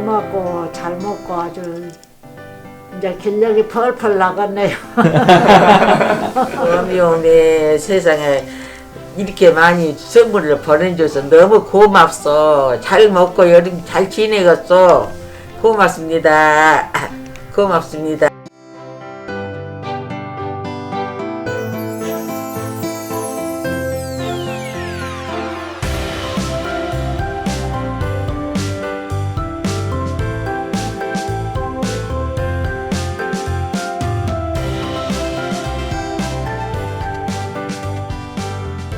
고맙고 잘 먹고 아주 이제 길력이 펄펄 나갔네요. 어미 세상에 이렇게 많이 선물을 보내줘서 너무 고맙소. 잘 먹고 여름 잘 지내겠어. 고맙습니다. 고맙습니다.